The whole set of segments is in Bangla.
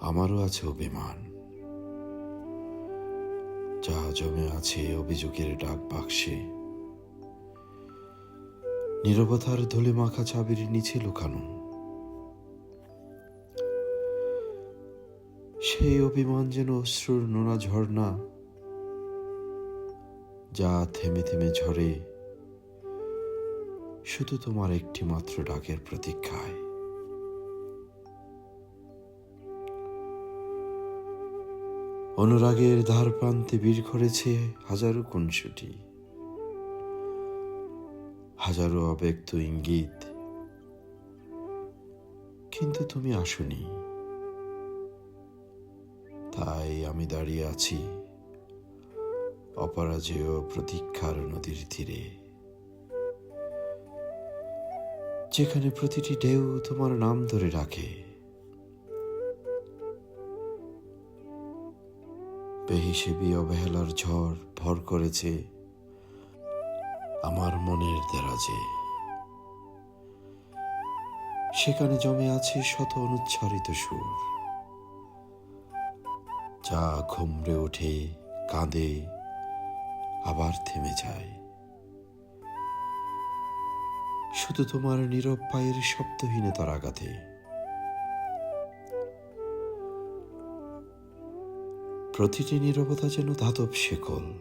আমারও আছে অভিমান। যা জমে আছে অভিযোগের ডাক বাক্সে। নিরবতার ধুলে মাখা চাবির নিচে লুকানো। সেই অভিমান যেন অশ্রুর নোনা ঝর্ণা, যা থেমে থেমে ঝরে শুধু তোমার একটি মাত্র ডাকের প্রতীক্ষায়। অনুরাগের ধার প্রান্তে ভিড় করেছে হাজারো কুনসুটি হাজারো অব্যক্ত ইঙ্গিত। কিন্তু তুমি আসনি। তাই আমি দাঁড়িয়ে আছি অপরাজেয় প্রতীক্ষার নদীর তীরে। যেখানে প্রতিটি ঢেউ তোমার নাম ধরে ডাকে বেহিসেবি অবহেলার ঝড় ভর করেছে আমার মনের দেরাজে। সেখানে জমে আছে শত অনুচ্ছারিত সুর। যা ঘুমড়ে ওঠে, কাঁদে, আবার থেমে যায়। শুধু তোমার নীরব পায়ের শব্দহীনতার আঘাতে। প্রতিটি নীরবতা যেন ধাতব শেকল।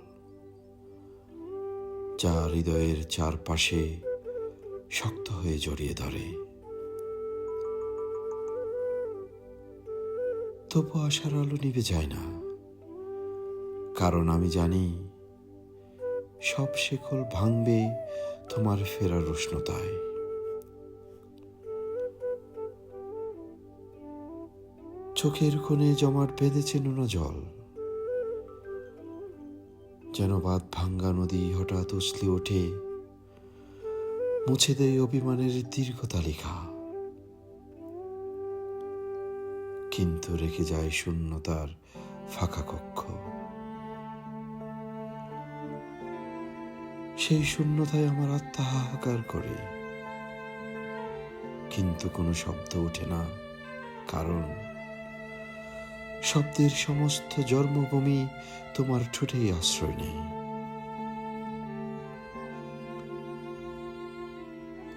যা হৃদয়ের চারপাশে শক্ত হয়ে জড়িয়ে ধরে। তবু আশার আলো নিভে যায় না। কারণ আমি জানি, সব শেকল ভাঙবে তোমার ফেরার উষ্ণতায়। চোখের কোণে জমাট বেঁধেছে নুনো জল। যেন বাদ ভাঙ্গা নদী হঠাৎ উছলে ওঠে। মুছে দেয় অভিমানের দীর্ঘ তালিকা। কিন্তু রেখে যায় শূন্যতার ফাঁকা কক্ষ। সেই শূন্যতায় আমার আত্মা হাহাকার করে। কিন্তু কোনো শব্দ ওঠে না, কারণ শব্দের সমস্ত জন্মভূমি তোমার ঠোঁটেই আশ্রয় নেই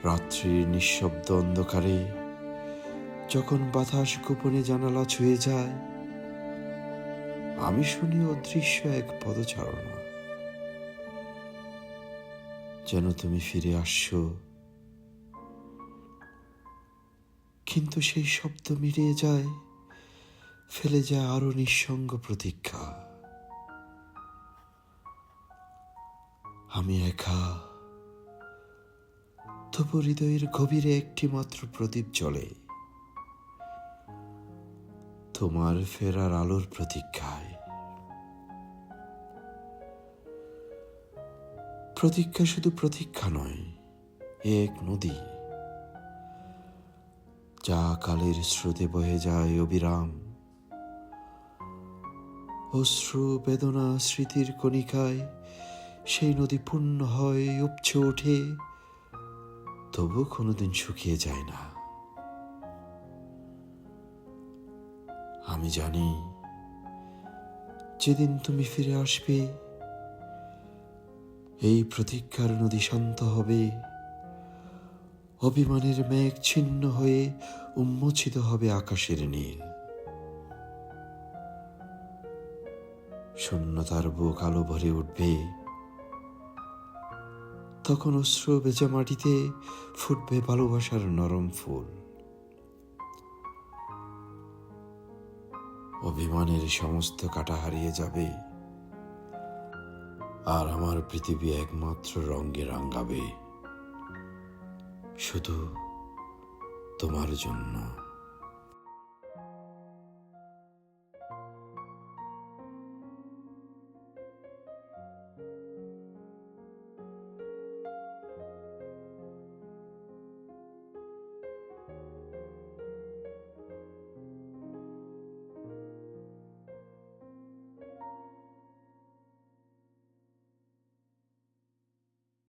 রাত্রির নিঃশব্দ অন্ধকারে যখন বাতাস গোপনে জানালা ছুঁয়ে যায়, আমি শুনি অদৃশ্য এক পদচারণা। যেন তুমি ফিরে আসছো। কিন্তু সেই শব্দ মিলিয়ে যায় ফেলে যায় আরও নিঃসঙ্গ প্রতীক্ষা। আমি একা, তবু হৃদয়ের গভীরে একটি মাত্র প্রদীপ জ্বলে। তোমার ফেরার আলোর প্রতীক্ষায়। প্রতীক্ষা শুধু প্রতীক্ষা নয় এক নদী। যা কালের স্রোতে বহে যায় অবিরাম। অশ্রু বেদনা স্মৃতির কণিকায় সেই নদী পূর্ণ হয় উপচে ওঠে, তবু কোনোদিন শুকিয়ে যায় না। আমি জানি, যেদিন তুমি ফিরে আসবে, এই প্রতীক্ষার নদী শান্ত হবে, অভিমানের মেঘ ছিন্ন হয়ে উন্মোচিত হবে আকাশের নীল। শূন্যতার বুক আলো ভরে উঠবে। তখন অশ্রু বেজা মাটিতে ফুটবে ভালোবাসার নরম ফুল। অভিমানের সমস্ত কাটা হারিয়ে যাবে। আর আমার পৃথিবী একমাত্র রঙে রাঙ্গাবে। শুধু তোমার জন্য।